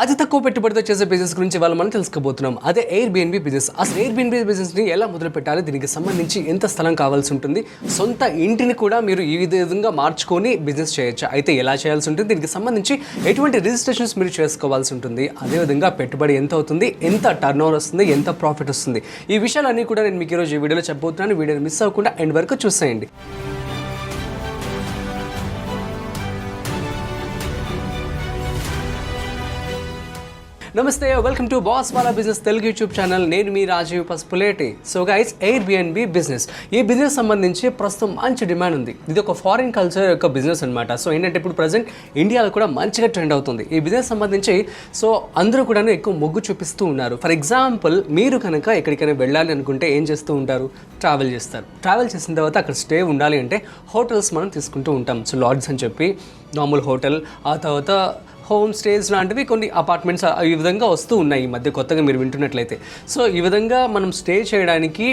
అతి తక్కువ పెట్టుబడితో చేసే బిజినెస్ గురించి వాళ్ళు మనం తెలుసుకోబోతున్నాం. అదే ఎయిర్ బిఎన్బి బిజినెస్ అసలు ఎయిర్ బిఎన్బి బిజినెస్ని ఎలా మొదలు పెట్టాలి? దీనికి సంబంధించి ఎంత స్థలం కావాల్సి ఉంటుంది? సొంత ఇంటిని కూడా మీరు ఈ విధంగా మార్చుకొని బిజినెస్ చేయొచ్చు? అయితే ఎలా చేయాల్సి ఉంటుంది? దీనికి సంబంధించి ఎటువంటి రిజిస్ట్రేషన్స్ మీరు చేసుకోవాల్సి ఉంటుంది? అదేవిధంగా పెట్టుబడి ఎంత అవుతుంది? ఎంత టర్న్ ఓవర్ వస్తుంది? ఎంత ప్రాఫిట్ వస్తుంది? ఈ విషయాలన్నీ కూడా నేను మీకు ఈరోజు ఈ వీడియోలో చెప్పబోతున్నాను. వీడియోని మిస్ అవ్వకుండా ఎండ్ వరకు చూసేయండి. నమస్తే welcome to boss Wala business Telugu YouTube channel నేను మీ Rajeev Pasupuleti. So guys Airbnb business ఈ బిజినెస్ సంబంధించి ప్రస్తుతం మంచి డిమాండ్ ఉంది. ఇది ఒక ఫారిన్ కల్చర్ యొక్క బిజినెస్ అనమాట సో ఏంటంటే ఇప్పుడు ప్రజెంట్ ఇండియాలో కూడా మంచిగా ట్రెండ్ అవుతుంది. ఈ బిజినెస్ సంబంధించి సో అందరూ కూడా ఎక్కువ మొగ్గు చూపిస్తూ ఉన్నారు. ఫర్ ఎగ్జాంపుల్ మీరు కనుక ఎక్కడికైనా వెళ్ళాలి అనుకుంటే ఏం చేస్తూ ఉంటారు? ట్రావెల్ చేస్తారు. ట్రావెల్ చేసిన తర్వాత అక్కడ స్టే ఉండాలి అంటే హోటల్స్ మనం తీసుకుంటూ ఉంటాం. సో లాడ్జ్ అని చెప్పి నార్మల్ హోటల్ ఆ తర్వాత హోమ్ స్టేస్ లాంటివి కొన్ని అపార్ట్మెంట్స్ ఈ విధంగా వస్తూ ఉన్నాయి ఈ మధ్య కొత్తగా మీరు వింటున్నట్లయితే. సో ఈ విధంగా మనం స్టే చేయడానికి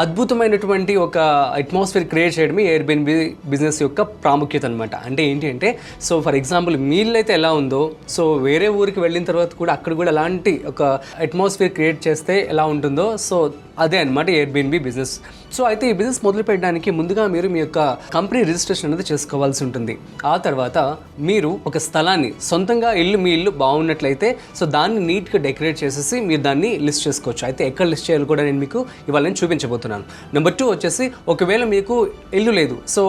అద్భుతమైనటువంటి ఒక అట్మాస్ఫియర్ క్రియేట్ చేయడమే ఎయిర్బిఎన్బి బిజినెస్ యొక్క ప్రాముఖ్యత అనమాట అంటే ఏంటి అంటే సో ఫర్ ఎగ్జాంపుల్ మీళ్ళైతే ఎలా ఉందో సో వేరే ఊరికి వెళ్ళిన తర్వాత కూడా అక్కడ కూడా అలాంటి ఒక అట్మాస్ఫియర్ క్రియేట్ చేస్తే ఎలా ఉంటుందో సో అదే అనమాట ఎయిర్బిఎన్బి బిజినెస్ సో అయితే ఈ బిజినెస్ మొదలు పెట్టడానికి ముందుగా మీరు మీ యొక్క కంపెనీ రిజిస్ట్రేషన్ అనేది చేసుకోవాల్సి ఉంటుంది. ఆ తర్వాత మీరు ఒక స్థలాన్ని సొంతంగా ఇల్లు మీ ఇల్లు బాగున్నట్లయితే సో దాన్ని నీట్గా డెకరేట్ చేసేసి మీరు దాన్ని లిస్ట్ చేసుకోవచ్చు. అయితే ఎక్కడ లిస్ట్ చేయాలి కూడా నేను మీకు ఇవాళ నేను చూపించబోతున్నాను. నెంబర్ టూ వచ్చేసి ఒకవేళ మీకు ఇల్లు లేదు సో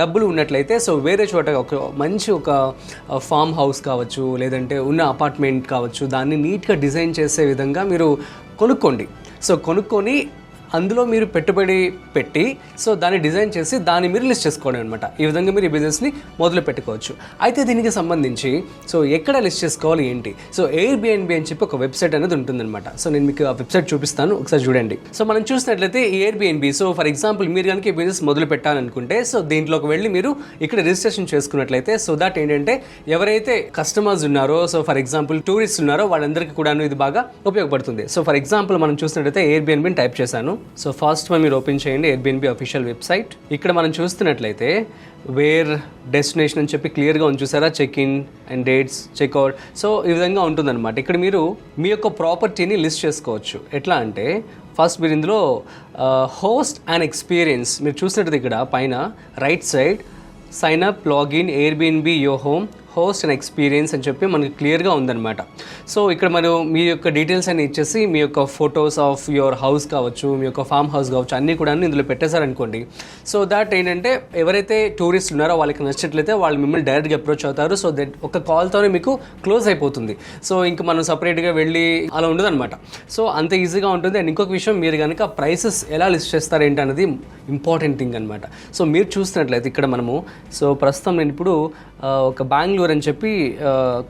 డబ్బులు ఉన్నట్లయితే సో వేరే చోట ఒక మంచి ఒక ఫామ్ హౌస్ కావచ్చు లేదంటే ఉన్న అపార్ట్మెంట్ కావచ్చు దాన్ని నీట్గా డిజైన్ చేసే విధంగా మీరు కొనుక్కోండి. సో కొనుక్కొని అందులో మీరు పెట్టుబడి పెట్టి సో దాన్ని డిజైన్ చేసి దాన్ని మీరు లిస్ట్ చేసుకోండి అనమాట ఈ విధంగా మీరు ఈ బిజినెస్ని మొదలు పెట్టుకోవచ్చు. అయితే దీనికి సంబంధించి సో ఎక్కడ లిస్ట్ చేసుకోవాలి ఏంటి? సో ఎయిర్ బిఎన్బి అని చెప్పి ఒక వెబ్సైట్ అనేది ఉంటుందన్నమాట. సో నేను మీకు ఆ వెబ్సైట్ చూపిస్తాను ఒకసారి చూడండి. సో మనం చూసినట్లయితే Airbnb so for example మీరు కనుక ఈ బిజినెస్ మొదలు పెట్టాలనుకుంటే సో దీంట్లోకి వెళ్ళి మీరు ఇక్కడ రిజిస్ట్రేషన్ చేసుకున్నట్లయితే సో దట్ ఏంటంటే ఎవరైతే కస్టమర్స్ ఉన్నారో సో ఫర్ ఎగ్జాంపుల్ టూరిస్ట్ ఉన్నారో వాళ్ళందరికీ కూడా ఇది బాగా ఉపయోగపడుతుంది. సో ఫర్ ఎగ్జాంపుల్ మనం చూసినట్లయితే ఎయిర్ బిఎన్బిని టైప్ చేశాను. సో ఫస్ట్ మనం మీరు ఓపెన్ చేయండి ఎయిర్బిఎన్బి అఫీషియల్ వెబ్సైట్ ఇక్కడ మనం చూస్తున్నట్లయితే వేర్ డెస్టినేషన్ అని చెప్పి క్లియర్గా ఉంచుసారా చూసారా? Check in and dates checkout so ఈ విధంగా ఉంటుందన్నమాట. ఇక్కడ మీరు మీ యొక్క ప్రాపర్టీని లిస్ట్ చేసుకోవచ్చు. ఎట్లా అంటే ఫస్ట్ మీరు ఇందులో హోస్ట్ అండ్ ఎక్స్పీరియన్స్ మీరు చూసినట్టు ఇక్కడ పైన right side sign up login Airbnb యో హోమ్ హోస్ట్ అండ్ ఎక్స్పీరియన్స్ అని చెప్పి మనకి క్లియర్గా ఉందన్నమాట. సో ఇక్కడ మనం మీ యొక్క డీటెయిల్స్ అన్ని ఇచ్చేసి మీ యొక్క ఫొటోస్ ఆఫ్ యువర్ హౌస్ కావచ్చు మీ యొక్క ఫామ్ హౌస్ కావచ్చు అన్నీ కూడా ఇందులో పెట్టేశారనుకోండి. సో దాట్ ఏంటంటే ఎవరైతే టూరిస్ట్ ఉన్నారో వాళ్ళకి నచ్చినట్లయితే వాళ్ళు మిమ్మల్ని డైరెక్ట్గా అప్రోచ్ అవుతారు. సో దట్ ఒక కాల్తోనే మీకు క్లోజ్ అయిపోతుంది. సో ఇంక మనం సపరేట్గా వెళ్ళి అలా ఉండదు అనమాట సో అంత ఈజీగా ఉంటుంది. అండ్ ఇంకొక విషయం మీరు కనుక ప్రైసెస్ ఎలా లిస్ట్ చేస్తారు ఏంటి అనేది ఇంపార్టెంట్ థింగ్ అనమాట సో మీరు చూసినట్లయితే ఇక్కడ మనము సో ప్రస్తుతం నేను ఇప్పుడు ఒక బెంగళూరు అని చెప్పి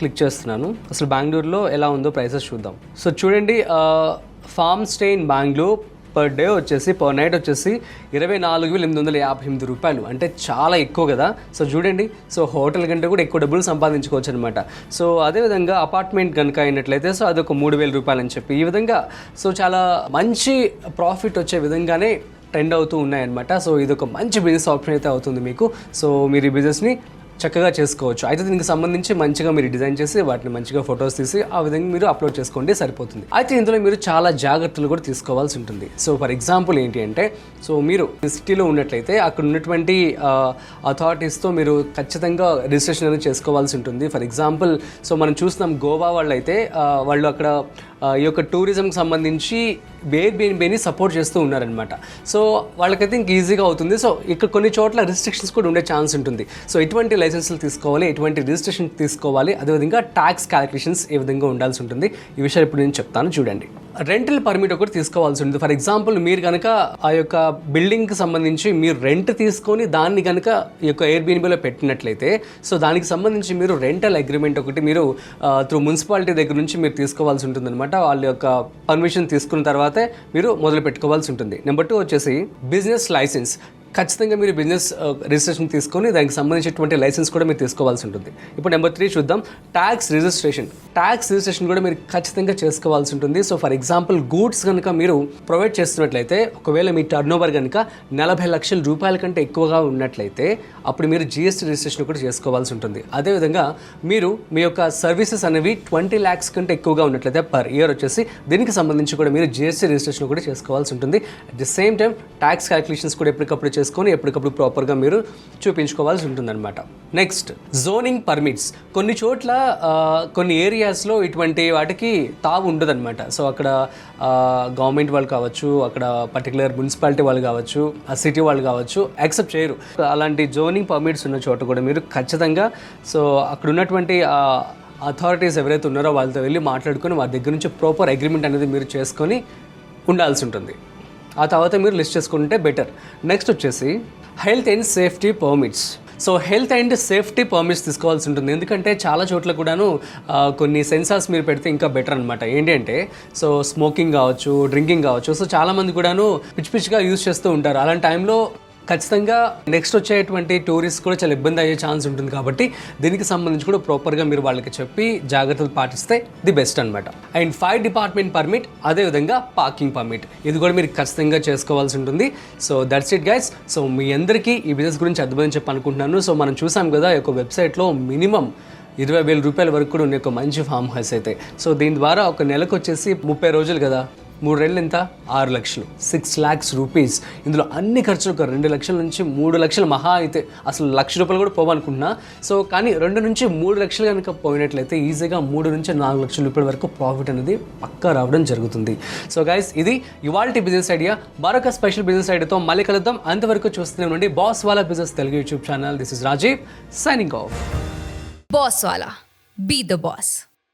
క్లిక్ చేస్తున్నాను. అసలు బెంగళూరులో ఎలా ఉందో ప్రైసెస్ చూద్దాం. సో చూడండి farm stay in Bengaluru per day వచ్చేసి పర్ నైట్ వచ్చేసి ఇరవై నాలుగు వేల ఎనిమిది వందల యాభై ఎనిమిది రూపాయలు. అంటే చాలా ఎక్కువ కదా. సో చూడండి సో హోటల్ కంటే కూడా ఎక్కువ డబ్బులు సంపాదించుకోవచ్చు అనమాట సో అదేవిధంగా అపార్ట్మెంట్ కనుక అయినట్లయితే సో అది ఒక మూడు వేల రూపాయలు అని చెప్పి. ఈ విధంగా సో చాలా మంచి ప్రాఫిట్ వచ్చే విధంగానే ట్రెండ్ అవుతూ ఉన్నాయన్నమాట. సో ఇది ఒక మంచి బిజినెస్ ఆప్షన్ అయితే అవుతుంది మీకు. సో మీరు ఈ బిజినెస్ని చక్కగా చేసుకోవచ్చు. అయితే దీనికి సంబంధించి మంచిగా మీరు డిజైన్ చేసి వాటిని మంచిగా ఫొటోస్ తీసి ఆ విధంగా మీరు అప్లోడ్ చేసుకోండి సరిపోతుంది. అయితే ఇందులో మీరు చాలా జాగ్రత్తలు కూడా తీసుకోవాల్సి ఉంటుంది. సో ఫర్ ఎగ్జాంపుల్ ఏంటి అంటే సో మీరు సిటీలో ఉన్నట్లయితే అక్కడ ఉన్నటువంటి అథారిటీస్తో మీరు ఖచ్చితంగా రిజిస్ట్రేషన్ అనేది చేసుకోవాల్సి ఉంటుంది. ఫర్ ఎగ్జాంపుల్ సో మనం చూస్తున్నాం గోవా వాళ్ళు అయితే వాళ్ళు అక్కడ ఈ యొక్క టూరిజంకి సంబంధించి బేబీని సపోర్ట్ చేస్తూ ఉన్నారనమాట సో వాళ్ళకైతే ఇంక ఈజీగా అవుతుంది. సో ఇక్కడ కొన్ని చోట్ల రిస్ట్రిక్షన్స్ కూడా ఉండే ఛాన్స్ ఉంటుంది. సో ఇటువంటి లైసెన్సులు తీసుకోవాలి ఎటువంటి రిజిస్ట్రేషన్ తీసుకోవాలి అదేవిధంగా ట్యాక్స్ క్యాలిక్యులేషన్స్ ఏ విధంగా ఉండాల్సి ఉంటుంది. ఈ విషయాలు ఇప్పుడు నేను చెప్తాను చూడండి. రెంటల్ పర్మిట్ ఒకటి తీసుకోవాల్సి ఉంటుంది. ఫర్ ఎగ్జాంపుల్ మీరు కనుక ఆ యొక్క బిల్డింగ్కి సంబంధించి మీరు రెంట్ తీసుకొని దాన్ని కనుక ఈ యొక్క ఎయిర్బీఎన్బీలో పెట్టినట్లయితే సో దానికి సంబంధించి మీరు రెంటల్ అగ్రిమెంట్ ఒకటి మీరు త్రూ మున్సిపాలిటీ దగ్గర నుంచి మీరు తీసుకోవాల్సి ఉంటుందన్నమాట. వాళ్ళ యొక్క పర్మిషన్ తీసుకున్న తర్వాతే మీరు మొదలు పెట్టుకోవాల్సి ఉంటుంది. నెంబర్ టూ వచ్చేసి బిజినెస్ లైసెన్స్ ఖచ్చితంగా మీరు బిజినెస్ రిజిస్ట్రేషన్ uh, తీసుకొని దానికి సంబంధించినటువంటి లైసెన్స్ కూడా మీరు తీసుకోవాల్సి ఉంటుంది. ఇప్పుడు నెంబర్ త్రీ చూద్దాం. ట్యాక్స్ రిజిస్ట్రేషన్ ట్యాక్స్ రిజిస్ట్రేషన్ కూడా మీరు ఖచ్చితంగా చేసుకోవాల్సి ఉంటుంది. సో ఫర్ ఎగ్జాంపుల్ గూడ్స్ కనుక మీరు ప్రొవైడ్ చేస్తున్నట్లయితే ఒకవేళ మీ టర్న్ ఓవర్ కనుక నలభై లక్షల రూపాయల కంటే ఎక్కువగా ఉన్నట్లయితే అప్పుడు మీరు జిఎస్టీ రిజిస్ట్రేషన్ కూడా చేసుకోవాల్సి ఉంటుంది. అదేవిధంగా మీరు మీ యొక్క సర్వీసెస్ అనేవి ట్వంటీ ల్యాక్స్ కంటే ఎక్కువగా ఉన్నట్లయితే పర్ ఇయర్ వచ్చేసి దీనికి సంబంధించి కూడా మీరు జిఎస్టీ రిజిస్ట్రేషన్ కూడా చేసుకోవాల్సి ఉంటుంది. At the same time tax calculations కూడా ఎప్పటికప్పుడు చేసుకొని ఎప్పటికప్పుడు ప్రాపర్గా మీరు చూపించుకోవాల్సి ఉంటుందన్నమాట. నెక్స్ట్ జోనింగ్ పర్మిట్స్ కొన్ని చోట్ల కొన్ని ఏరియాస్లో ఇటువంటి వాటికి తావు ఉండదన్నమాట. సో అక్కడ గవర్నమెంట్ వాళ్ళు కావచ్చు అక్కడ పర్టికులర్ మున్సిపాలిటీ వాళ్ళు కావచ్చు ఆ సిటీ వాళ్ళు కావచ్చు యాక్సెప్ట్ చేయరు. అలాంటి జోనింగ్ పర్మిట్స్ ఉన్న చోట కూడా మీరు ఖచ్చితంగా సో అక్కడ ఉన్నటువంటి అథారిటీస్ ఎవరైతే ఉన్నారో వాళ్ళతో వెళ్ళి మాట్లాడుకొని వారి దగ్గర నుంచి ప్రాపర్ అగ్రిమెంట్ అనేది మీరు చేసుకొని ఉండాల్సి ఉంటుంది. ఆ తర్వాత మీరు లిస్ట్ చేసుకుంటే బెటర్ నెక్స్ట్ వచ్చేసి health and safety permits so health and safety permits తీసుకోవాల్సి ఉంటుంది. ఎందుకంటే చాలా చోట్ల కూడాను కొన్ని సెన్సార్స్ మీరు పెడితే ఇంకా బెటర్ అనమాట ఏంటి అంటే సో స్మోకింగ్ కావచ్చు డ్రింకింగ్ కావచ్చు. సో చాలామంది కూడాను పిచ్చి పిచ్చిగా యూజ్ చేస్తూ ఉంటారు. అలాంటి టైంలో ఖచ్చితంగా నెక్స్ట్ వచ్చేటువంటి టూరిస్ట్ కూడా చాలా ఇబ్బంది అయ్యే ఛాన్స్ ఉంటుంది కాబట్టి దీనికి సంబంధించి కూడా ప్రాపర్గా మీరు వాళ్ళకి చెప్పి జాగ్రత్తలు పాటిస్తే ది బెస్ట్ అనమాట అండ్ ఫైర్ డిపార్ట్మెంట్ పర్మిట్ అదేవిధంగా పార్కింగ్ పర్మిట్ ఇది కూడా మీరు ఖచ్చితంగా చేసుకోవాల్సి ఉంటుంది. So that's it guys so మీ అందరికీ ఈ బిజినెస్ గురించి అర్థమని చెప్పి అనుకుంటున్నాను సో మనం చూసాం కదా ఈ యొక్క వెబ్సైట్లో మినిమం ఇరవై వేల రూపాయల వరకు కూడా ఉన్న ఒక మంచి ఫామ్ హౌస్ అయితే. సో దీని ద్వారా ఒక నెలకు వచ్చేసి ముప్పై రోజులు కదా. మూడు ఎంత ఆరు లక్షలు. సిక్స్ ల్యాక్స్ రూపీస్ ఇందులో అన్ని ఖర్చులు ఒక రెండు లక్షల నుంచి మూడు లక్షలు మహా అయితే అసలు లక్ష రూపాయలు కూడా పోవనుకుంటున్నా. సో కానీ రెండు నుంచి మూడు లక్షలు కనుక పోయినట్లయితే ఈజీగా మూడు నుంచి నాలుగు లక్షల రూపాయల వరకు ప్రాఫిట్ అనేది పక్కా రావడం జరుగుతుంది. సో గైస్ ఇది ఇవాల్టి బిజినెస్ ఐడియా మరొక స్పెషల్ బిజినెస్ ఐడియాతో మళ్ళీ కలుద్దాం. అంతవరకు చూస్తూనే ఉండండి boss Wala business Telugu YouTube channel this is Rajeev signing off boss Wala be the boss